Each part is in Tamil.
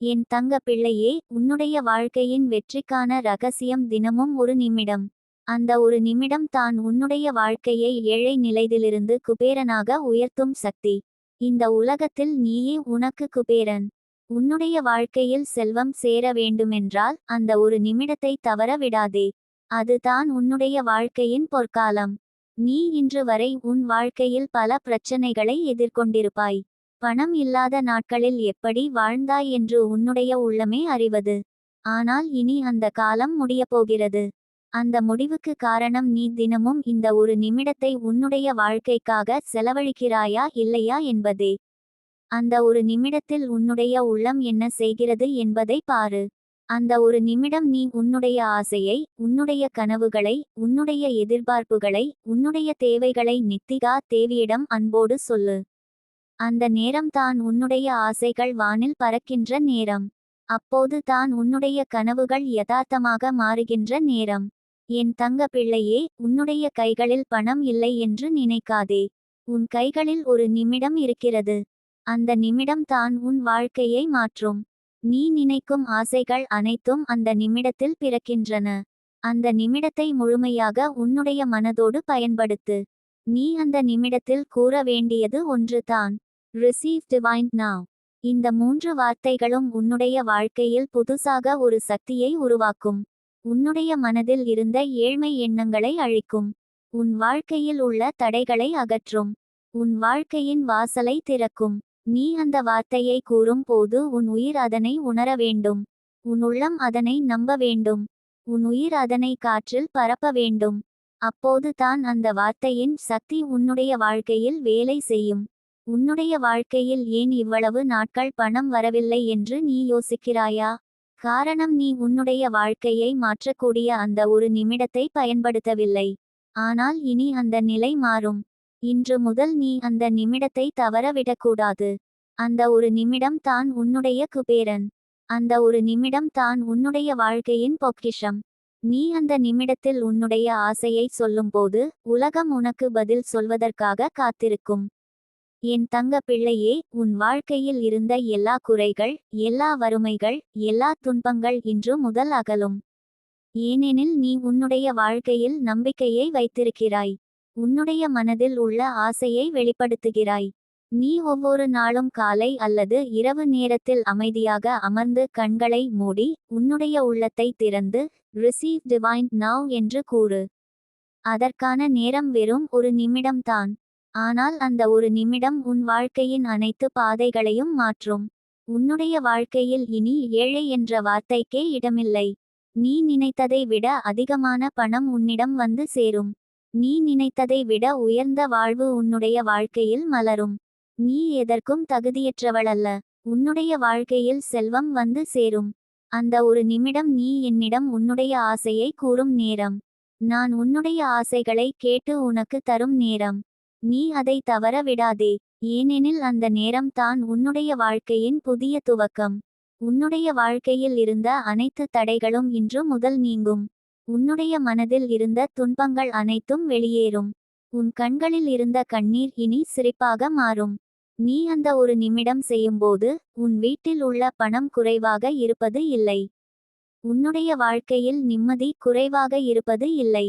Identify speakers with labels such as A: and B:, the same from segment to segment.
A: என் தங்க பிள்ளையே உன்னுடைய வாழ்க்கையின் வெற்றிக்கான ரகசியம் தினமும் ஒரு நிமிடம். அந்த ஒரு நிமிடம் தான் உன்னுடைய வாழ்க்கையை ஏழை நிலையிலிருந்து குபேரனாக உயர்த்தும் சக்தி. இந்த உலகத்தில் நீயே உனக்கு குபேரன். உன்னுடைய வாழ்க்கையில் செல்வம் சேர வேண்டுமென்றால் அந்த ஒரு நிமிடத்தை தவற விடாதே. அதுதான் உன்னுடைய வாழ்க்கையின் பொற்காலம். நீ இன்று வரை உன் வாழ்க்கையில் பல பிரச்சனைகளை எதிர்கொண்டிருப்பாய். பணம் இல்லாத நாட்களில் எப்படி வாழ்ந்தாய் என்று உன்னுடைய உள்ளமே அறிவது. ஆனால் இனி அந்த காலம் முடியப்போகிறது. அந்த முடிவுக்கு காரணம் நீ தினமும் இந்த ஒரு நிமிடத்தை உன்னுடைய வாழ்க்கைக்காக செலவழிக்கிறாயா இல்லையா என்பதே. அந்த ஒரு நிமிடத்தில் உன்னுடைய உள்ளம் என்ன செய்கிறது என்பதை பாரு. அந்த ஒரு நிமிடம் நீ உன்னுடைய ஆசையை உன்னுடைய கனவுகளை உன்னுடைய எதிர்பார்ப்புகளை உன்னுடைய தேவைகளை நித்திகா தேவியிடம் அன்போடு சொல்லு. அந்த நேரம் தான் உன்னுடைய ஆசைகள் வானில் பறக்கின்ற நேரம். அப்போது தான் உன்னுடைய கனவுகள் யதார்த்தமாக மாறுகின்ற நேரம். என் தங்க பிள்ளையே உன்னுடைய கைகளில் பணம் இல்லை என்று நினைக்காதே. உன் கைகளில் ஒரு நிமிடம் இருக்கிறது. அந்த நிமிடம் தான் உன் வாழ்க்கையை மாற்றும். நீ நினைக்கும் ஆசைகள் அனைத்தும் அந்த நிமிடத்தில் பிறக்கின்றன. அந்த நிமிடத்தை முழுமையாக உன்னுடைய மனதோடு பயன்படுத்து. நீ அந்த நிமிடத்தில் கூற வேண்டியது ஒன்று தான் ரிசீவ் டிவைன் நாவ் இந்த மூன்று வார்த்தைகளும் உன்னுடைய வாழ்க்கையில் புதுசாக ஒரு சக்தியை உருவாக்கும். உன்னுடைய மனதில் இருந்த ஏழ்மை எண்ணங்களை அழிக்கும். உன் வாழ்க்கையில் உள்ள தடைகளை அகற்றும். உன் வாழ்க்கையின் வாசலை திறக்கும். நீ அந்த வார்த்தையை கூறும் போது உன் உயிர் அதனை உணர வேண்டும். உன் உள்ளம் அதனை நம்ப வேண்டும். உன் உயிர் அதனை காற்றில் பரப்ப வேண்டும். அப்போது தான் அந்த வார்த்தையின் சக்தி உன்னுடைய வாழ்க்கையில் வேலை செய்யும். உன்னுடைய வாழ்க்கையில் ஏன் இவ்வளவு நாட்கள் பணம் வரவில்லை என்று நீ யோசிக்கிறாயா? காரணம் நீ உன்னுடைய வாழ்க்கையை மாற்றக்கூடிய அந்த ஒரு நிமிடத்தை பயன்படுத்தவில்லை. ஆனால் இனி அந்த நிலை மாறும். இன்று முதல் நீ அந்த நிமிடத்தை தவறவிடக்கூடாது. அந்த ஒரு நிமிடம் தான் உன்னுடைய குபேரன். அந்த ஒரு நிமிடம் தான் உன்னுடைய வாழ்க்கையின் பொக்கிஷம். நீ அந்த நிமிடத்தில் உன்னுடைய ஆசையை சொல்லும்போது உலகம் உனக்கு பதில் சொல்வதற்காக காத்திருக்கும். என் தங்க பிள்ளையே உன் வாழ்க்கையில் இருந்த எல்லா குறைகள் எல்லா வறுமைகள் எல்லா துன்பங்கள் இன்று முதல் அகலும். ஏனெனில் நீ உன்னுடைய வாழ்க்கையில் நம்பிக்கையை வைத்திருக்கிறாய். உன்னுடைய மனதில் உள்ள ஆசையை வெளிப்படுத்துகிறாய். நீ ஒவ்வொரு நாளும் காலை அல்லது இரவு நேரத்தில் அமைதியாக அமர்ந்து கண்களை மூடி உன்னுடைய உள்ளத்தை திறந்து ரிசீவ் டிவைன் நவ் என்று கூறு. அதற்கான நேரம் வெறும் ஒரு நிமிடம்தான். ஆனால் அந்த ஒரு நிமிடம் உன் வாழ்க்கையின் அனைத்து பாதைகளையும் மாற்றும். உன்னுடைய வாழ்க்கையில் இனி ஏழை என்ற வார்த்தைக்கே இடமில்லை. நீ நினைத்ததை விட அதிகமான பணம் உன்னிடம் வந்து சேரும். நீ நினைத்ததை விட உயர்ந்த வாழ்வு உன்னுடைய வாழ்க்கையில் மலரும். நீ எதற்கும் தகுதியற்றவளல்ல. உன்னுடைய வாழ்க்கையில் செல்வம் வந்து சேரும். அந்த ஒரு நிமிடம் நீ என்னிடம் உன்னுடைய ஆசையை கூறும் நேரம். நான் உன்னுடைய ஆசைகளை கேட்டு உனக்கு தரும் நேரம். நீ அதை தவற விடாதே. ஏனெனில் அந்த நேரம் தான் உன்னுடைய வாழ்க்கையின் புதிய துவக்கம். உன்னுடைய வாழ்க்கையில் இருந்த அனைத்து தடைகளும் இன்று முதல் நீங்கும். உன்னுடைய மனதில் இருந்த துன்பங்கள் அனைத்தும் வெளியேறும். உன் கண்களில் இருந்த கண்ணீர் இனி சிரிப்பாக மாறும். நீ அந்த ஒரு நிமிடம் செய்யும்போது உன் வீட்டில் உள்ள பணம் குறைவாக இருப்பது இல்லை. உன்னுடைய வாழ்க்கையில் நிம்மதி குறைவாக இருப்பது இல்லை.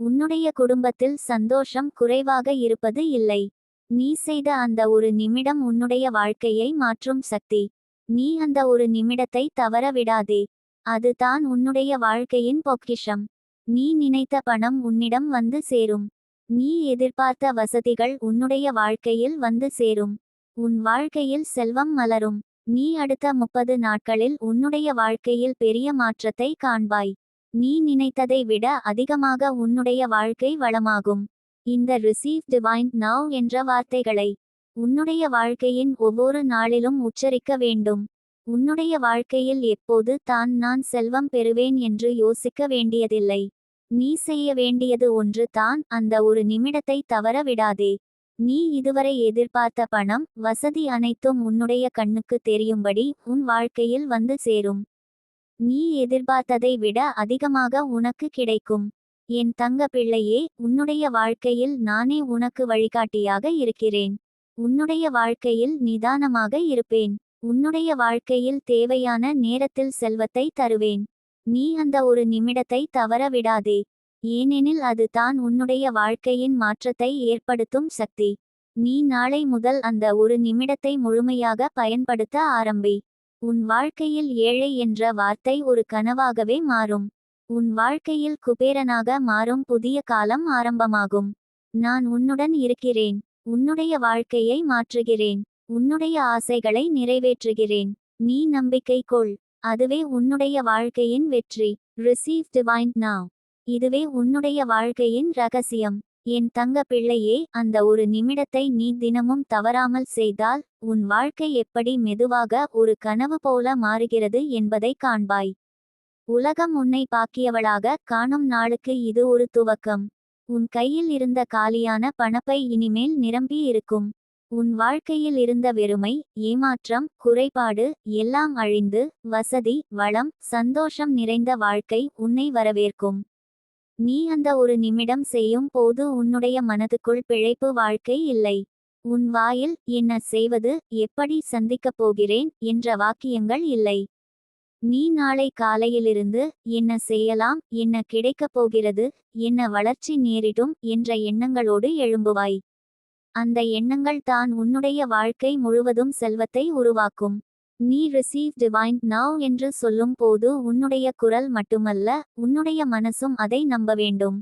A: உன்னுடைய குடும்பத்தில் சந்தோஷம் குறைவாக இருப்பது இல்லை. நீ செய்த அந்த ஒரு நிமிடம் உன்னுடைய வாழ்க்கையை மாற்றும் சக்தி. நீ அந்த ஒரு நிமிடத்தை தவற விடாதே. அதுதான் உன்னுடைய வாழ்க்கையின் பொக்கிஷம். நீ நினைத்த பணம் உன்னிடம் வந்து சேரும். நீ எதிர்பார்த்த வசதிகள் உன்னுடைய வாழ்க்கையில் வந்து சேரும். உன் வாழ்க்கையில் செல்வம் மலரும். நீ அடுத்த முப்பது நாட்களில் உன்னுடைய வாழ்க்கையில் பெரிய மாற்றத்தை காண்பாய். நீ நினைத்ததை விட அதிகமாக உன்னுடைய வாழ்க்கை வளமாகும். இந்த ரிசீவ் டிவைன் நவ் என்ற வார்த்தைகளை உன்னுடைய வாழ்க்கையின் ஒவ்வொரு நாளிலும் உச்சரிக்க வேண்டும். உன்னுடைய வாழ்க்கையில் எப்போது தான் நான் செல்வம் பெறுவேன் என்று யோசிக்க வேண்டியதில்லை. நீ செய்ய வேண்டியது ஒன்று தான் அந்த ஒரு நிமிடத்தை தவற விடாதே. நீ இதுவரை எதிர்பார்த்த பணம் வசதி அனைத்தும் உன்னுடைய கண்ணுக்கு தெரியும்படி உன் வாழ்க்கையில் வந்து சேரும். நீ எதிர்பார்த்ததை விட அதிகமாக உனக்கு கிடைக்கும். என் தங்க பிள்ளையே உன்னுடைய வாழ்க்கையில் நானே உனக்கு வழிகாட்டியாக இருக்கிறேன். உன்னுடைய வாழ்க்கையில் நிதானமாக இருப்பேன். உன்னுடைய வாழ்க்கையில் தேவையான நேரத்தில் செல்வத்தை தருவேன். நீ அந்த ஒரு நிமிடத்தை தவற விடாதே. ஏனெனில் அது தான் உன்னுடைய வாழ்க்கையின் மாற்றத்தை ஏற்படுத்தும் சக்தி. நீ நாளை முதல் அந்த ஒரு நிமிடத்தை முழுமையாக பயன்படுத்த ஆரம்பி. உன் வாழ்க்கையில் ஏழை என்ற வார்த்தை ஒரு கனவாகவே மாறும். உன் வாழ்க்கையில் குபேரனாக மாறும் புதிய காலம் ஆரம்பமாகும். நான் உன்னுடன் இருக்கிறேன். உன்னுடைய வாழ்க்கையை மாற்றுகிறேன். உன்னுடைய ஆசைகளை நிறைவேற்றுகிறேன். நீ நம்பிக்கை கொள். அதுவே உன்னுடைய வாழ்க்கையின் வெற்றி. ரிசீவ் டிவைன் நாவ் இதுவே உன்னுடைய வாழ்க்கையின் ரகசியம். என் தங்க பிள்ளையே அந்த ஒரு நிமிடத்தை நீ தினமும் தவறாமல் செய்தால் உன் வாழ்க்கை எப்படி மெதுவாக ஒரு கனவு போல மாறுகிறது என்பதை காண்பாய். உலகம் உன்னை பாக்கியவளாக காணும் நாளுக்கு இது ஒரு துவக்கம். உன் கையில் இருந்த காலியான பணப்பை இனிமேல் நிரம்பி இருக்கும். உன் வாழ்க்கையில் இருந்த வெறுமை ஏமாற்றம் குறைபாடு எல்லாம் அழிந்து வசதி வளம் சந்தோஷம் நிறைந்த வாழ்க்கை உன்னை வரவேற்கும். நீ அந்த ஒரு நிமிடம் செய்யும் போது உன்னுடைய மனதுக்குள் பிழைப்பு வாழ்க்கை இல்லை. உன் வாயில் என்ன செய்வது எப்படி சந்திக்கப் போகிறேன் என்ற வாக்கியங்கள் இல்லை. நீ நாளை காலையிலிருந்து என்ன செய்யலாம் என்ன கிடைக்கப் போகிறது என்ன வளர்ச்சி நேரிடும் என்ற எண்ணங்களோடு எழும்புவாய். அந்த எண்ணங்கள் தான் உன்னுடைய வாழ்க்கை முழுவதும் செல்வத்தை உருவாக்கும். நீ ரிசீவ் டிவைன் நவ் என்று சொல்லும் போது உன்னுடைய குரல் மட்டுமல்ல உன்னுடைய மனசும் அதை நம்ப வேண்டும்.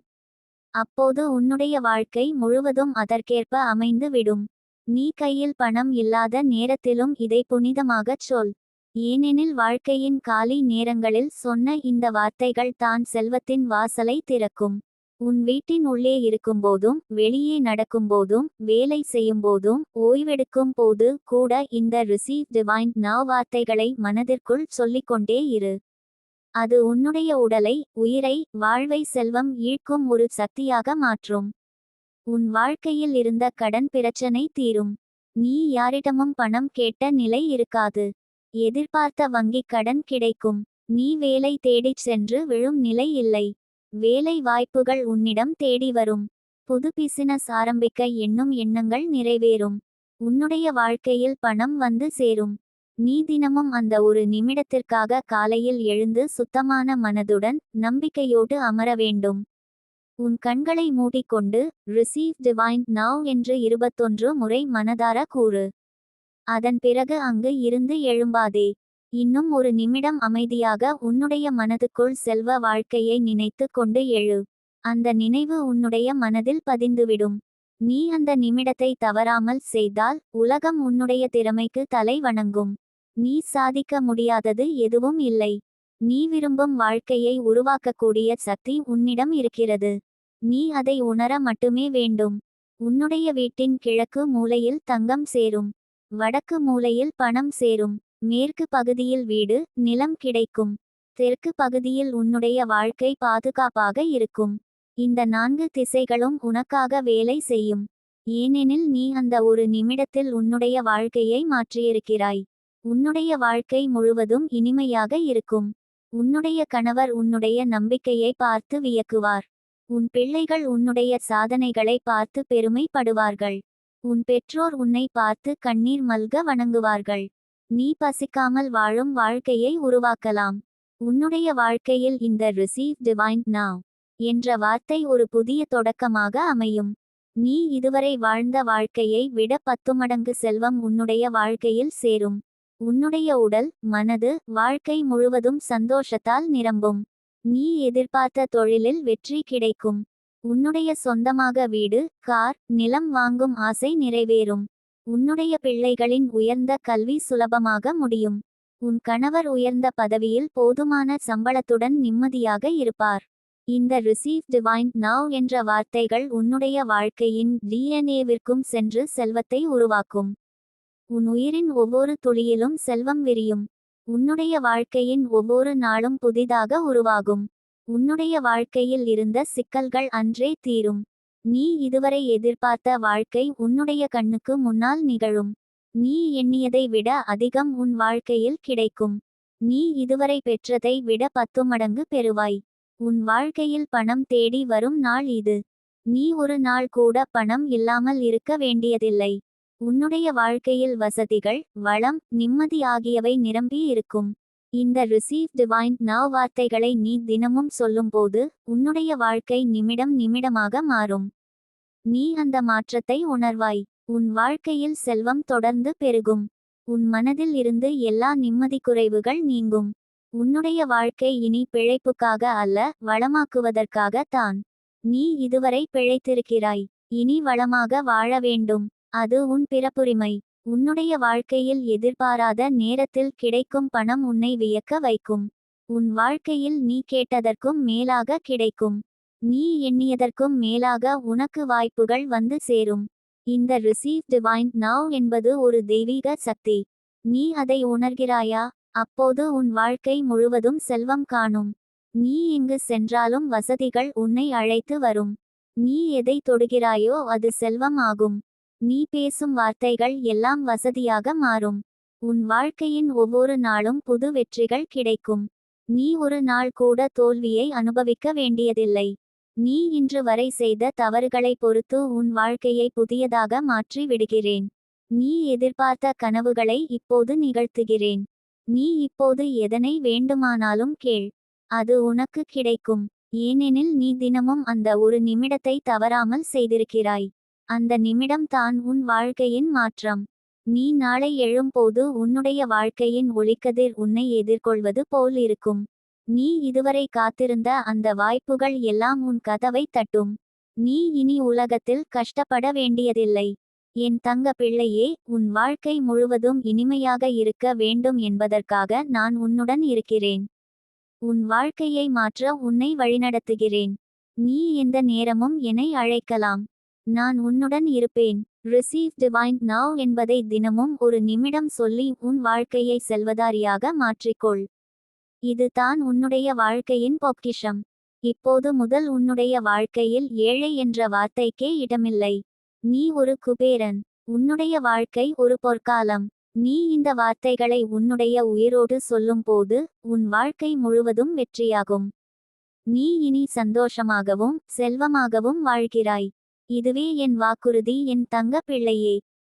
A: அப்போது உன்னுடைய வாழ்க்கை முழுவதும் அதற்கேற்ப அமைந்து விடும். நீ கையில் பணம் இல்லாத நேரத்திலும் இதை புனிதமாகச் சொல். ஏனெனில் வாழ்க்கையின் காலி நேரங்களில் சொன்ன இந்த வார்த்தைகள் தான் செல்வத்தின் வாசலை திறக்கும். உன் வீட்டின் உள்ளே இருக்கும்போதும் வெளியே நடக்கும்போதும் வேலை செய்யும்போதும் ஓய்வெடுக்கும் போது கூட இந்த ரிசீவ் டிவைன் நவ் வார்த்தைகளை மனதிற்குள் சொல்லிக்கொண்டே இரு. அது உன்னுடைய உடலை உயிரை வாழ்வை செல்வம் ஈழ்க்கும் ஒரு சக்தியாக மாற்றும். உன் வாழ்க்கையில் இருந்த கடன் பிரச்சனை தீரும். நீ யாரிடமும் பணம் கேட்ட நிலை இருக்காது. எதிர்பார்த்த வங்கிக் கடன் கிடைக்கும். நீ வேலை தேடிச் சென்று விழும் நிலை இல்லை. வேலை வாய்ப்புகள் உன்னிடம் தேடி வரும். புது பிசினஸ் ஆரம்பிக்க எண்ணும் எண்ணங்கள் நிறைவேறும். உன்னுடைய வாழ்க்கையில் பணம் வந்து சேரும். நீ தினமும் அந்த ஒரு நிமிடத்திற்காக காலையில் எழுந்து சுத்தமான மனதுடன் நம்பிக்கையோடு அமர வேண்டும். உன் கண்களை மூடிக்கொண்டு ரிசீவ் டிவைன் நவ் என்று இருபத்தொன்று முறை மனதார கூறு. அதன் பிறகு அங்கு இருந்து எழும்பாதே. இன்னும் ஒரு நிமிடம் அமைதியாக உன்னுடைய மனதுக்குள் செல்வ வாழ்க்கையை நினைத்து கொண்டு எழு. அந்த நினைவு உன்னுடைய மனதில் பதிந்துவிடும். நீ அந்த நிமிடத்தை தவறாமல் செய்தால் உலகம் உன்னுடைய திறமைக்கு தலை வணங்கும். நீ சாதிக்க முடியாதது எதுவும் இல்லை. நீ விரும்பும் வாழ்க்கையை உருவாக்கக்கூடிய சக்தி உன்னிடம் இருக்கிறது. நீ அதை உணர மட்டுமே வேண்டும். உன்னுடைய வீட்டின் கிழக்கு மூலையில் தங்கம் சேரும். வடக்கு மூலையில் பணம் சேரும். மேற்கு பகுதியில் வீடு நிலம் கிடைக்கும். தெற்கு பகுதியில் உன்னுடைய வாழ்க்கை பாதுகாப்பாக இருக்கும். இந்த நான்கு திசைகளும் உனக்காக வேலை செய்யும். ஏனெனில் நீ அந்த ஒரு நிமிடத்தில் உன்னுடைய வாழ்க்கையை மாற்றியிருக்கிறாய். உன்னுடைய வாழ்க்கை முழுவதும் இனிமையாக இருக்கும். உன்னுடைய கணவர் உன்னுடைய நம்பிக்கையை பார்த்து வியக்குவார். உன் பிள்ளைகள் உன்னுடைய சாதனைகளை பார்த்து பெருமைப்படுவார்கள். உன் பெற்றோர் உன்னை பார்த்து கண்ணீர் மல்க வணங்குவார்கள். நீ பசிக்காமல் வாழும் வாழ்க்கையை உருவாக்கலாம். உன்னுடைய வாழ்க்கையில் இந்த ரிசீவ் டிவைன் நாவ் என்ற வார்த்தை ஒரு புதிய தொடக்கமாக அமையும். நீ இதுவரை வாழ்ந்த வாழ்க்கையை விட பத்து மடங்கு செல்வம் உன்னுடைய வாழ்க்கையில் சேரும். உன்னுடைய உடல் மனது வாழ்க்கை முழுவதும் சந்தோஷத்தால் நிரம்பும். நீ எதிர்பார்த்த தொழிலில் வெற்றி கிடைக்கும். உன்னுடைய சொந்தமாக வீடு கார் நிலம் வாங்கும் ஆசை நிறைவேறும். உன்னுடைய பிள்ளைகளின் உயர்ந்த கல்வி சுலபமாக முடியும். உன் கணவர் உயர்ந்த பதவியில் போதுமான சம்பளத்துடன் நிம்மதியாக இருப்பார். இந்த ரிசீவ் டிவைன் நவ் என்ற வார்த்தைகள் உன்னுடைய வாழ்க்கையின் டிஎன்ஏவிற்கும் சென்று செல்வத்தை உருவாக்கும். உன் உயிரின் ஒவ்வொரு துளியிலும் செல்வம் விரியும். உன்னுடைய வாழ்க்கையின் ஒவ்வொரு நாளும் புதிதாக உருவாகும். உன்னுடைய வாழ்க்கையில் இருந்த சிக்கல்கள் அன்றே தீரும். நீ இதுவரை எதிர்பார்த்த வாழ்க்கை உன்னுடைய கண்ணுக்கு முன்னால் நிகழும். நீ எண்ணியதை விட அதிகம் உன் வாழ்க்கையில் கிடைக்கும். நீ இதுவரை பெற்றதை விட பத்து மடங்கு பெறுவாய். உன் வாழ்க்கையில் பணம் தேடி வரும் நாள் இது. நீ ஒரு நாள் கூட பணம் இல்லாமல் இருக்க வேண்டியதில்லை. உன்னுடைய வாழ்க்கையில் வசதிகள் வளம் நிம்மதி ஆகியவை நிரம்பி இருக்கும். இந்த ரிசீவ் டிவைன் நவ் வார்த்தைகளை நீ தினமும் சொல்லும்போது உன்னுடைய வாழ்க்கை நிமிடம் நிமிடமாக மாறும். நீ அந்த மாற்றத்தை உணர்வாய். உன் வாழ்க்கையில் செல்வம் தொடர்ந்து பெருகும். உன் மனதில் இருந்து எல்லா நிம்மதி குறைவுகள் நீங்கும். உன்னுடைய வாழ்க்கை இனி பிழைப்புக்காக அல்ல வளமாக்குவதற்காக தான். நீ இதுவரை பிழைத்திருக்கிறாய். இனி வளமாக வாழ வேண்டும். அது உன் பிறப்புரிமை. உன்னுடைய வாழ்க்கையில் எதிர்பாராத நேரத்தில் கிடைக்கும் பணம் உன்னை வியக்க வைக்கும். உன் வாழ்க்கையில் நீ கேட்டதற்கும் மேலாக கிடைக்கும். நீ எண்ணியதற்கும் மேலாக உனக்கு வாய்ப்புகள் வந்து சேரும். இந்த ரிசீவ் டிவைன் நவ் என்பது ஒரு தெய்வீக சக்தி. நீ அதை உணர்கிறாயா? அப்போது உன் வாழ்க்கை முழுவதும் செல்வம் காணும். நீ எங்கு சென்றாலும் வசதிகள் உன்னை அழைத்து வரும். நீ எதை தொடுகிறாயோ அது செல்வம் ஆகும். நீ பேசும் வார்த்தைகள் எல்லாம் வசதியாக மாறும். உன் வாழ்க்கையின் ஒவ்வொரு நாளும் புது வெற்றிகள் கிடைக்கும். நீ ஒரு நாள் கூட தோல்வியை அனுபவிக்க வேண்டியதில்லை. நீ இன்று வரை செய்த தவறுகளை பொறுத்து உன் வாழ்க்கையை புதியதாக மாற்றி விடுகிறேன். நீ எதிர்பார்த்த கனவுகளை இப்போது நிகழ்த்துகிறேன். நீ இப்போது எதனை வேண்டுமானாலும் கேள். அது உனக்கு கிடைக்கும். ஏனெனில் நீ தினமும் அந்த ஒரு நிமிடத்தை தவறாமல் செய்திருக்கிறாய். அந்த நிமிடம் தான் உன் வாழ்க்கையின் மாற்றம். நீ நாளை எழும்போது உன்னுடைய வாழ்க்கையின் ஒளிக்கதிர் உன்னை எதிர்கொள்வது போல் இருக்கும். நீ இதுவரை காத்திருந்த அந்த வாய்ப்புகள் எல்லாம் உன் கதவை தட்டும். நீ இனி உலகத்தில் கஷ்டப்பட வேண்டியதில்லை. என் தங்க பிள்ளையே உன் வாழ்க்கை முழுவதும் இனிமையாக இருக்க வேண்டும் என்பதற்காக நான் உன்னுடன் இருக்கிறேன். உன் வாழ்க்கையை மாற்ற உன்னை வழிநடத்துகிறேன். நீ எந்த நேரமும் என்னை அழைக்கலாம். நான் உன்னுடன் இருப்பேன். ரிசீவ் டிவைன் நவ் என்பதை தினமும் ஒரு நிமிடம் சொல்லி உன் வாழ்க்கையை செல்வதாரியாக மாற்றிக்கொள். இது தான் உன்னுடைய வாழ்க்கையின் பொக்கிஷம். இப்போது முதல் உன்னுடைய வாழ்க்கையில் ஏழை என்ற வார்த்தைக்கே இடமில்லை. நீ ஒரு குபேரன். உன்னுடைய வாழ்க்கை ஒரு பொற்காலம். நீ இந்த வார்த்தைகளை உன்னுடைய உயிரோடு சொல்லும்போது உன் வாழ்க்கை முழுவதும் வெற்றியாகும். நீ இனி சந்தோஷமாகவும் செல்வமாகவும் வாழ்கிறாய். இதுவே என் வாக்குறுதி என் தங்க பிள்ளையே.